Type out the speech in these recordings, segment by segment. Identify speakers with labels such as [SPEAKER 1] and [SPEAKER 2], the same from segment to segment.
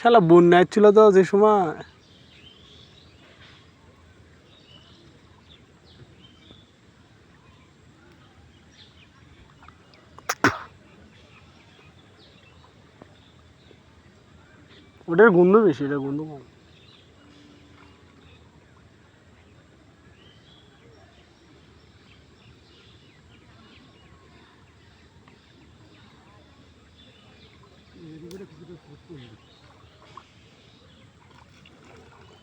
[SPEAKER 1] শালা বন্যা ছিল তো যে সময়। ওটার গন্ধ বেশি এটা গন্ধ কম।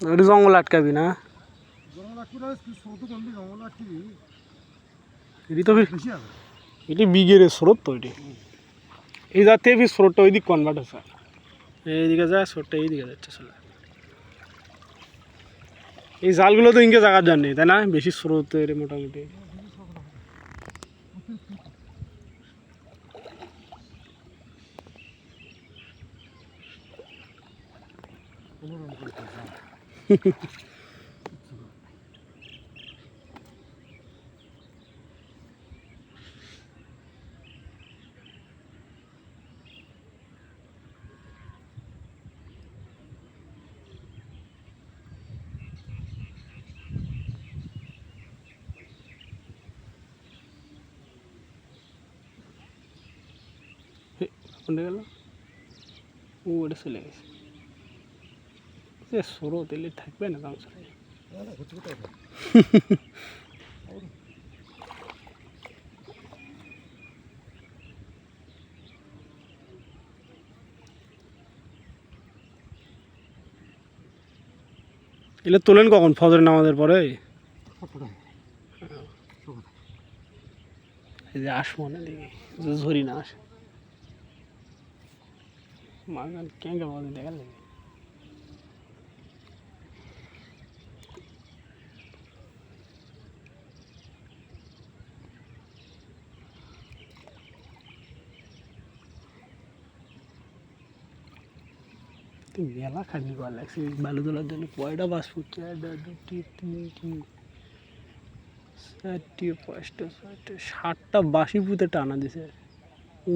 [SPEAKER 1] ওটা জঙ্গল আটকাবি না? এটি তো এটি বিগের স্রোত তো এটি। এই যাতে স্রোতটা ওই দিক কনভার্ট হচ্ছে এইদিকে যায় স্রোতটা এইদিকে যাচ্ছে চলে। এই জালগুলো তো ইনকে জায়গার জন্য তাই না? বেশি স্রোতের মোটামুটি। কোনটা গেল ও ওটা চলে গেছে সে স্রোত এলে থাকবে না গামছা। এলে তোলেন কখন? ফজর নামাজের পরে? এই যে আসব না দেখি, যে ঝরি না আসে। মাগান বাজে দেখা লাগে মেলা খাটনি করা লাগছে বালু তোলার জন্য কয়টা বাস ফুটছে একটা দুটি তিনটি চারটি পাঁচটা ছয়টা ষাটটা বাসি পুঁতে টানা দিছে।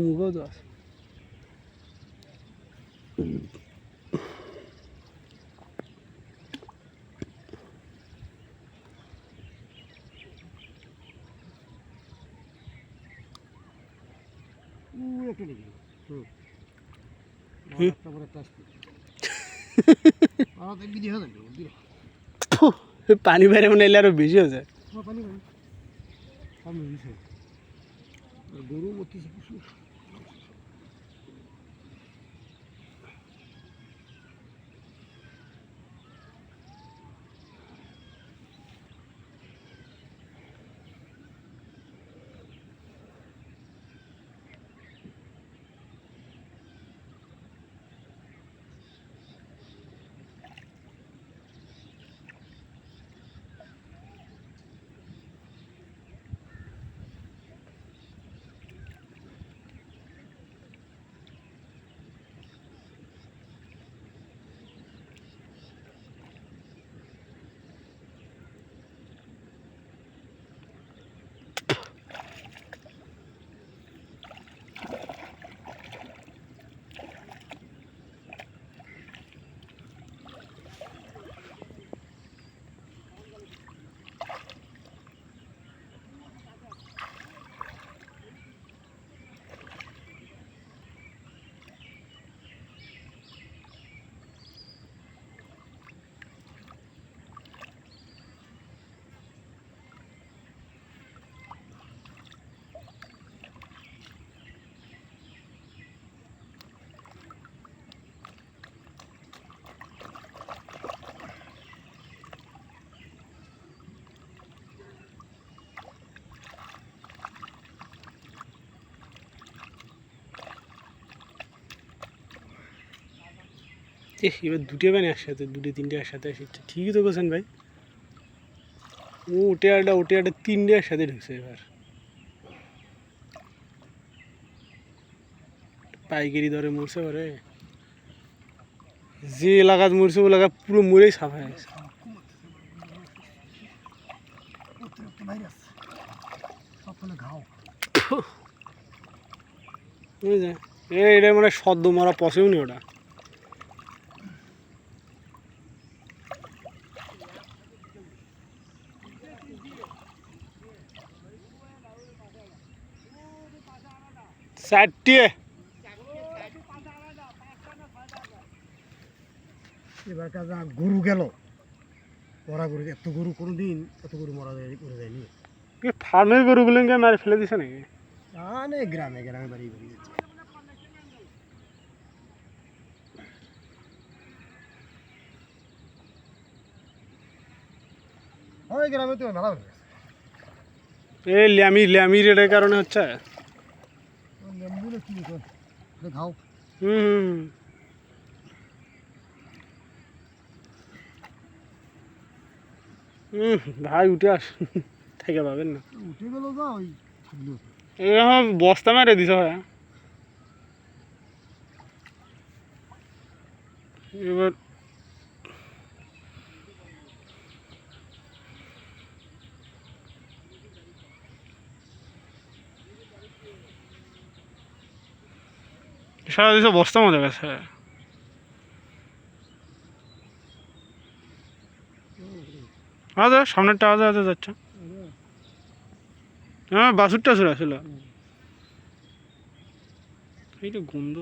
[SPEAKER 1] মুখও তো আছে। পানি বাইরে মনে এলে আরও বেশি হয়ে যায়।
[SPEAKER 2] গরু
[SPEAKER 1] এ এবার দুটো ব্যান একসাথে দুটো তিনটে একসাথে এসেছে ঠিকই তো বলছেন ভাই। ও ওটে আড্ডা ওটে আড্ডা তিনটে একসাথে ঢুকছে এবার। পাইকারি দরে মরছে ওরে। যে এলাকাত মরছে ও এলাকা পুরো মরেই সাফা এ এটা মানে সদ্য মারা পসেও নি ওটা। চারটে
[SPEAKER 2] এবার কাজা গরু গেল। মরা গরু এত গরু কোনো দিন এত গরু মরা যায় করে যায়নি।
[SPEAKER 1] ফার্মের গরুগুলোকে মারে ফেলে দিছে নাকি?
[SPEAKER 2] আনে গ্রামে গ্রামে বাড়ি বাড়ি যাচ্ছে। ওই গ্রামে তো মেলা
[SPEAKER 1] এই ল্যামি ল্যামি রেডের কারণে হচ্ছে
[SPEAKER 2] ওই লেম্বু না কি এখন এটা খাও
[SPEAKER 1] হুম হুম ভাই উঠে আস থেকে পাবেন না
[SPEAKER 2] উঠে গেল যা ওই
[SPEAKER 1] এরকম বস্তা মেরে দিছ ভাই এবার সারা দেশে বস্তা মজা গেছে আচ্ছা সামনেরটা আজ আজা যাচ্ছে হ্যাঁ বাসুরটা আসলে এই তো গন্ধ।